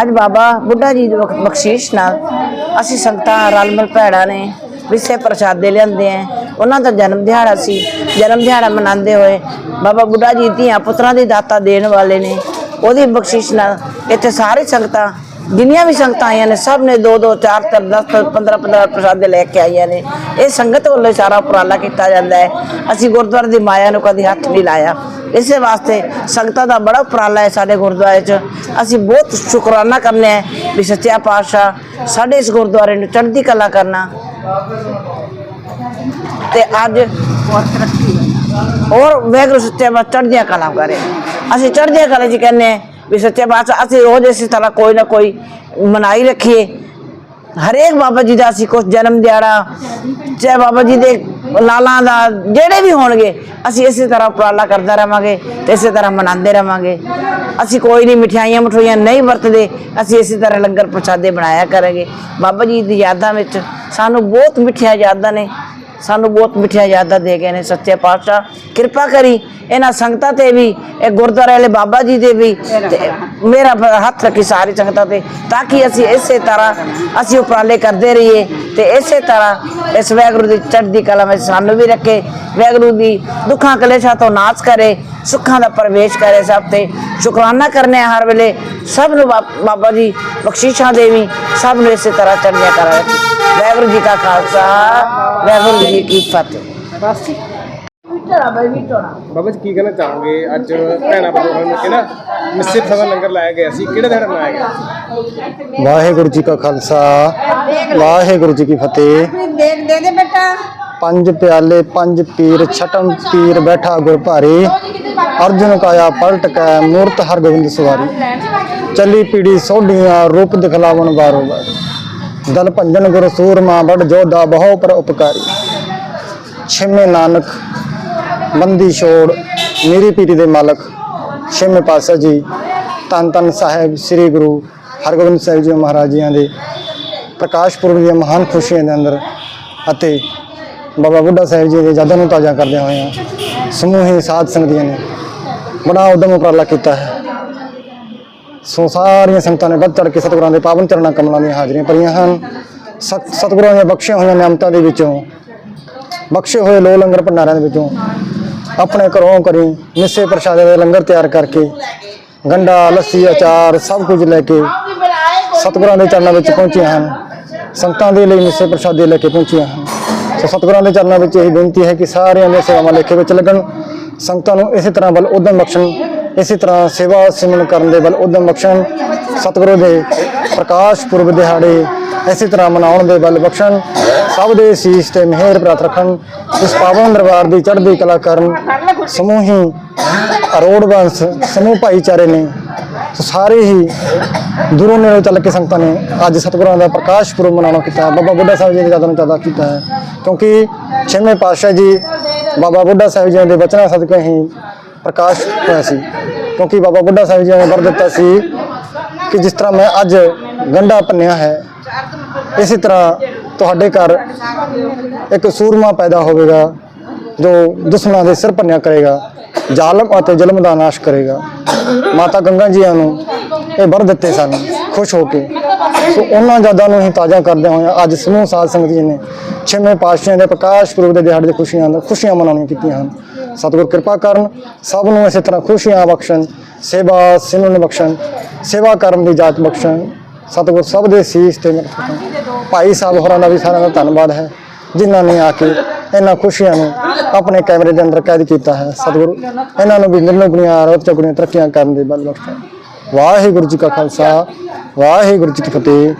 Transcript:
ਅੱਜ ਬਾਬਾ ਬੁੱਢਾ ਜੀ ਦੇ ਬਖ- ਬਖਸ਼ਿਸ਼ ਨਾਲ ਅਸੀਂ ਸੰਗਤਾਂ ਰਲ ਮਿਲ ਭੈੜਾਂ ਨੇ, ਵਿਸੇ ਪ੍ਰਸ਼ਾਦੇ ਲਿਆਂਦੇ ਆ ਉਹਨਾਂ ਦਾ ਜਨਮ ਦਿਹਾੜਾ ਸੀ, ਜਨਮ ਦਿਹਾੜਾ ਮਨਾਉਂਦੇ ਹੋਏ ਬਾਬਾ ਬੁੱਢਾ ਜੀ ਦੀਆਂ ਪੁੱਤਰਾਂ ਦੀ ਦਾਤਾ ਦੇਣ ਵਾਲੇ ਨੇ। ਉਹਦੀ ਬਖਸ਼ਿਸ਼ ਨਾਲ ਇੱਥੇ ਸਾਰੇ ਸੰਗਤਾਂ, ਜਿੰਨੀਆਂ ਵੀ ਸੰਗਤਾਂ ਆਈਆਂ ਨੇ, ਸਭ ਨੇ 2 2 4 4 10 15 15 ਪ੍ਰਸ਼ਾਦੇ ਲੈ ਕੇ ਆਈਆਂ ਨੇ। ਇਹ ਸੰਗਤ ਵੱਲੋਂ ਸਾਰਾ ਉਪਰਾਲਾ ਕੀਤਾ ਜਾਂਦਾ ਹੈ ਅਸੀਂ ਗੁਰਦੁਆਰੇ ਦੀ ਮਾਇਆ ਨੂੰ ਕਦੀ ਹੱਥ ਨਹੀਂ ਲਾਇਆ। ਇਸੇ ਵਾਸਤੇ ਸੰਗਤਾਂ ਦਾ ਬੜਾ ਉਪਰਾਲਾ ਹੈ ਸਾਡੇ ਗੁਰਦੁਆਰੇ 'ਚ। ਅਸੀਂ ਬਹੁਤ ਸ਼ੁਕਰਾਨਾ ਕਰਨੇ ਆ ਵੀ ਸੱਚਾ ਪਾਤਸ਼ਾਹ ਸਾਡੇ ਇਸ ਗੁਰਦੁਆਰੇ ਨੂੰ ਚੜ੍ਹਦੀ ਕਲਾ ਕਰਨਾ। ਤੇ ਅੱਜ ਹੋਰ ਵਾਹਿਗੁਰੂ ਸੱਚੇ ਪਾਤਸ਼ਾਹ ਚੜ੍ਹਦੀਆਂ ਕਲਾ ਕਰੇ। ਅਸੀਂ ਚੜ੍ਹਦੀਆਂ ਕਲਾ ਜੀ ਕਹਿੰਦੇ ਹਾਂ ਵੀ ਸੱਚੇ ਪਾਤਸ਼ਾਹ ਅਸੀਂ ਰੋਜ਼ ਇਸੇ ਤਰ੍ਹਾਂ ਕੋਈ ਨਾ ਕੋਈ ਮਨਾਈ ਰੱਖੀਏ। ਹਰੇਕ ਬਾਬਾ ਜੀ ਦਾ ਅਸੀਂ ਕੁਛ ਜਨਮ ਦਿਹਾੜਾ, ਚਾਹੇ ਬਾਬਾ ਜੀ ਦੇ ਲਾਲਾਂ ਦਾ ਜਿਹੜੇ ਵੀ ਹੋਣਗੇ, ਅਸੀਂ ਇਸੇ ਤਰ੍ਹਾਂ ਉਪਰਾਲਾ ਕਰਦਾ ਰਵਾਂਗੇ ਤੇ ਇਸੇ ਤਰ੍ਹਾਂ ਮਨਾਉਂਦੇ ਰਵਾਂਗੇ। ਅਸੀਂ ਕੋਈ ਨਹੀਂ ਮਠਿਆਈਆਂ ਮਠੋਈਆਂ ਨਹੀਂ ਵਰਤਦੇ, ਅਸੀਂ ਇਸੇ ਤਰ੍ਹਾਂ ਲੰਗਰ ਪ੍ਰਸ਼ਾਦੇ ਬਣਾਇਆ ਕਰਾਂਗੇ। ਬਾਬਾ ਜੀ ਦੀ ਯਾਦਾਂ ਵਿੱਚ ਸਾਨੂੰ ਬਹੁਤ ਮਿੱਠੀਆਂ ਯਾਦਾਂ ਨੇ। ਸਾਨੂੰ ਬਹੁਤ ਮਿੱਠੀਆਂ ਯਾਦਾਂ ਦੇ ਗਏ ਨੇ ਸੱਚੇ ਪਾਤਸ਼ਾਹ। ਕਿਰਪਾ ਕਰੀ ਇਹਨਾਂ ਸੰਗਤਾਂ ਤੇ ਵੀ, ਇਹ ਗੁਰਦੁਆਰੇ ਵਾਲੇ ਬਾਬਾ ਜੀ ਦੇ ਵੀ ਤੇ ਮੇਰਾ ਹੱਥ ਰੱਖੀ ਸਾਰੀ ਸੰਗਤਾਂ ਤੇ, ਤਾਂ ਕਿ ਅਸੀਂ ਇਸੇ ਤਰ੍ਹਾਂ ਅਸੀਂ ਉਪਰਾਲੇ ਕਰਦੇ ਰਹੀਏ ਤੇ ਇਸੇ ਤਰ੍ਹਾਂ ਇਸ ਵਾਹਿਗੁਰੂ ਦੀ ਚੜ੍ਹਦੀ ਕਲਾ ਵਿੱਚ ਸਾਨੂੰ ਵੀ ਰੱਖੇ ਵਾਹਿਗੁਰੂ ਦੀ ਦੁੱਖਾਂ ਕਲੇਸ਼ਾਂ ਤੋਂ ਨਾਸ਼ ਕਰੇ, ਸੁੱਖਾਂ ਦਾ ਪ੍ਰਵੇਸ਼ ਕਰੇ ਸਭ ਤੇ। ਸ਼ੁਕਰਾਨਾ ਕਰਨੇ ਹਰ ਵੇਲੇ ਸਭ ਨੂੰ ਬਾ- ਬਾਬਾ ਜੀ, ਬਖਸ਼ਿਸ਼ਾਂ ਦੇਵੀ ਸਭ ਨੂੰ ਇਸੇ ਤਰ੍ਹਾਂ ਚੜ੍ਹਦੀਆਂ ਕਰਾ ਵਾਹਿਗੁਰੂ ਜੀ ਕਾ ਖਾਲਸਾ। ਵਾਹਿਗੁਰੂ ਜੀ ਕੀ ਫਤਿਹ। ਬਾਬਾ ਜੀ ਕੀ ਕਹਿਣਾ ਚਾਹੋਗੇ? ਅੱਜ ਭੈਣਾ ਬਦੋਹਾਂ ਨੂੰ ਕਿਹੜਾ ਮਿੱਸੇ ਸਭਾ ਲੰਗਰ ਲਾਇਆ ਗਿਆ ਸੀ? ਕਿਹੜੇ ਦਿਨ ਲਾਇਆ ਗਿਆ ਸੀ? ਵਾਹਿਗੁਰੂ ਜੀ ਕਾ ਖਾਲਸਾ ਵਾਹਿਗੁਰੂ ਜੀ ਕੀ ਫਤਿਹ। ਦੇਖ ਦੇ ਦੇ ਬੇਟਾ ਪੰਜ ਪਿਆਲੇ ਪੰਜ ਪੀਰ ਛਟਮ ਪੀਰ ਬੈਠਾ ਗੁਰ ਭਾਰੀ ਅਰਜੁਨ ਕਾਇਆ ਪਲਟ ਕੈ ਮੂਰਤ ਹਰ ਗੋਬਿੰਦ ਸਵਾਰੀ। ਚੱਲੀ ਪੀੜੀ ਸੋਢੀਆਂ ਰੂਪ ਦਿਖਲਾਵਣ ਬਾਰੋ ਬਾਰ ਦਲ ਭੰਜਨ ਗੁਰ ਸੂਰਮਾ ਬੜ ਜੋਧਾ ਬਹੁ ਪਰ ਉਪਕਾਰੀ। ਛੇਵੇਂ ਨਾਨਕ, ਬੰਦੀ ਛੋੜ, ਮੇਰੀ ਪੀਰੀ ਦੇ ਮਾਲਕ, ਛੇਵੇਂ ਪਾਤਸ਼ਾਹ ਜੀ, ਧੰਨ ਧੰਨ ਸਾਹਿਬ ਸ੍ਰੀ ਗੁਰੂ ਹਰਗੋਬਿੰਦ ਸਾਹਿਬ ਜੀ ਮਹਾਰਾਜ ਜੀਆਂ ਦੇ ਪ੍ਰਕਾਸ਼ ਪੁਰਬ ਦੀਆਂ ਮਹਾਨ ਖੁਸ਼ੀਆਂ ਦੇ ਅੰਦਰ ਅਤੇ ਬਾਬਾ ਬੁੱਢਾ ਸਾਹਿਬ ਜੀ ਦੇ ਯਾਦਾਂ ਨੂੰ ਤਾਜ਼ਾ ਕਰਦਿਆਂ ਹੋਇਆਂ ਸਮੂਹੀ ਸਾਧ ਸੰਗਤੀਆਂ ਨੇ ਬੜਾ ਉਦਮ ਉਪਰਾਲਾ ਕੀਤਾ ਹੈ। ਸੋ ਸਾਰੀਆਂ ਸੰਗਤਾਂ ਨੇ ਵੱਧ ਚੜ ਕੇ ਸਤਿਗੁਰਾਂ ਦੇ ਪਾਵਨ ਚਰਨਾਂ ਕਮਲਾਂ ਦੀਆਂ ਹਾਜ਼ਰੀਆਂ ਭਰੀਆਂ ਹਨ। ਸਤ- ਸਤਿਗੁਰਾਂ ਦੀਆਂ ਬਖਸ਼ੀਆਂ ਹੋਈਆਂ ਨਿਆਮਤਾਂ ਦੇ ਵਿੱਚੋਂ, ਬਖਸ਼ੇ ਹੋਏ ਲੋ ਲੰਗਰ ਭੰਡਾਰਿਆਂ ਦੇ ਵਿੱਚੋਂ, ਆਪਣੇ ਘਰੋਂ ਕਰੀ ਨਿੱਸੇ ਪ੍ਰਸ਼ਾਦੇ ਦੇ ਲੰਗਰ ਤਿਆਰ ਕਰਕੇ, ਗੰਡਾ, ਲੱਸੀ, ਅਚਾਰ ਸਭ ਕੁਝ ਲੈ ਕੇ ਸਤਿਗੁਰਾਂ ਦੇ ਚਰਨਾਂ ਵਿੱਚ ਪਹੁੰਚੀਆਂ ਹਨ। ਸੰਗਤਾਂ ਦੇ ਲਈ ਨਿੱਸੇ ਪ੍ਰਸ਼ਾਦੇ ਲੈ ਕੇ ਪਹੁੰਚੀਆਂ ਹਨ। ਸੋ ਸਤਿਗੁਰਾਂ ਦੇ ਚਰਨਾਂ ਵਿੱਚ ਇਹ ਬੇਨਤੀ ਹੈ ਕਿ ਸਾਰਿਆਂ ਦੀਆਂ ਸੇਵਾਵਾਂ ਲੇਖੇ ਵਿੱਚ ਲੱਗਣ। ਸੰਗਤਾਂ ਨੂੰ ਇਸੇ ਤਰ੍ਹਾਂ ਵੱਲ ਉਦਮ ਬਖਸ਼ਣ ਇਸੇ ਤਰ੍ਹਾਂ ਸੇਵਾ ਸਿਮਰਨ ਕਰਨ ਦੇ ਵੱਲ ਉਦਮ ਬਖਸ਼ਣ, ਸਤਿਗੁਰੂ ਦੇ ਪ੍ਰਕਾਸ਼ ਪੁਰਬ ਦਿਹਾੜੇ, ਇਸੇ ਤਰ੍ਹਾਂ ਮਨਾਉਣ ਦੇ ਵੱਲ ਬਖਸ਼ਣ, ਸਭ ਦੇ ਸੀਸ ਤੇ ਮਿਹਰ ਪ੍ਰਾਪਤ ਰੱਖਣ, ਇਸ ਪਾਵਨ ਦਰਬਾਰ ਦੀ ਚੜ੍ਹਦੀ ਕਲਾ ਕਰਨ, ਸਮੂਹੀ ਅਰੋੜ ਬੰਸ ਸਮੂਹ ਭਾਈਚਾਰੇ ਨੇ, ਸੋ ਸਾਰੇ ਹੀ ਦੂਰੋਂ ਨੇੜੇ ਚੱਲ ਕੇ ਸੰਗਤਾਂ ਨੇ ਅੱਜ ਸਤਿਗੁਰਾਂ ਦਾ ਪ੍ਰਕਾਸ਼ ਪੁਰਬ ਮਨਾਉਣਾ ਕੀਤਾ, ਬਾਬਾ ਬੁੱਢਾ ਸਾਹਿਬ ਜੀ ਦੇ ਯਾਦਾਂ ਚਾਦਾ ਕੀਤਾ ਹੈ, ਕਿਉਂਕਿ ਛੇਵੇਂ ਪਾਤਸ਼ਾਹ ਜੀ ਬਾਬਾ ਬੁੱਢਾ ਸਾਹਿਬ ਜੀ ਦੇ ਬਚਨਾਂ ਸਦਕੇ ਹੀ ਪ੍ਰਕਾਸ਼ ਹੋਇਆ ਸੀ। ਕਿਉਂਕਿ ਬਾਬਾ ਬੁੱਢਾ ਸਾਹਿਬ ਜੀ ਨੇ ਵਰ ਦਿੱਤਾ ਸੀ ਕਿ ਜਿਸ ਤਰ੍ਹਾਂ ਮੈਂ ਅੱਜ ਗੰਢਾ ਭੰਨਿਆ ਹੈ, ਇਸੇ ਤਰ੍ਹਾਂ ਤੁਹਾਡੇ ਘਰ ਇੱਕ ਸੂਰਮਾ ਪੈਦਾ ਹੋਵੇਗਾ ਜੋ ਦੁਸ਼ਮਣਾਂ ਦੇ ਸਿਰ ਭੰਨਿਆ ਕਰੇਗਾ, ਜ਼ਾਲਮ ਅਤੇ ਜ਼ੁਲਮ ਦਾ ਨਾਸ਼ ਕਰੇਗਾ। ਮਾਤਾ ਗੰਗਾ ਜੀਆਂ ਨੂੰ ਇਹ ਵਰ ਦਿੱਤੇ ਸਨ, ਖੁਸ਼ ਹੋ ਕੇ। ਸੋ ਉਹਨਾਂ ਯਾਦਾਂ ਨੂੰ ਹੀ ਤਾਜ਼ਾ ਕਰਦੇ ਹੋਏ ਅੱਜ ਸਮੂਹ ਸਾਧ ਸੰਗਤ ਜੀ ਨੇ ਛੇਵੇਂ ਪਾਤਸ਼ਾਹ ਦੇ ਪ੍ਰਕਾਸ਼ ਪੁਰਬ ਦੇ ਦਿਹਾੜੇ ਦੇ ਖੁਸ਼ੀਆਂ ਦਾ ਖੁਸ਼ੀਆਂ ਮਨਾਉਣੀਆਂ ਕੀਤੀਆਂ ਹਨ। ਸਤਿਗੁਰ ਕਿਰਪਾ ਕਰਨ, ਸਭ ਨੂੰ ਇਸੇ ਤਰ੍ਹਾਂ ਖੁਸ਼ੀਆਂ ਬਖਸ਼ਣ, ਸੇਵਾ ਸਿਮਰਨ ਬਖਸ਼ਣ, ਸੇਵਾ ਕਰਨ ਦੀ ਜਾਚ ਬਖਸ਼ਣ। ਸਤਿਗੁਰ ਸਭ ਦੇ ਸੀਸ ਤੇ ਮਿਹਰ ਭਾਈ ਸਾਹਿਬ ਹੋਰਾਂ ਦਾ ਵੀ ਸਾਰਿਆਂ ਦਾ ਧੰਨਵਾਦ ਹੈ, ਜਿਨ੍ਹਾਂ ਨੇ ਆ ਕੇ ਇਹਨਾਂ ਖੁਸ਼ੀਆਂ ਨੂੰ ਆਪਣੇ ਕੈਮਰੇ ਦੇ ਅੰਦਰ ਕੈਦ ਕੀਤਾ ਹੈ। ਸਤਿਗੁਰੂ, ਇਹਨਾਂ ਨੂੰ ਵੀ ਨਿਰਨੁਗਣੀਆਂ ਰੋਤ ਚੁਗਣੀਆਂ ਤਰੱਕੀਆਂ ਕਰਨ ਦੇ ਬਲ ਬਖਸ਼ਣ ਵਾਹਿਗੁਰੂ ਜੀ ਕਾ ਖਾਲਸਾ, ਵਾਹਿਗੁਰੂ ਜੀ ਕੀ ਫਤਿਹ।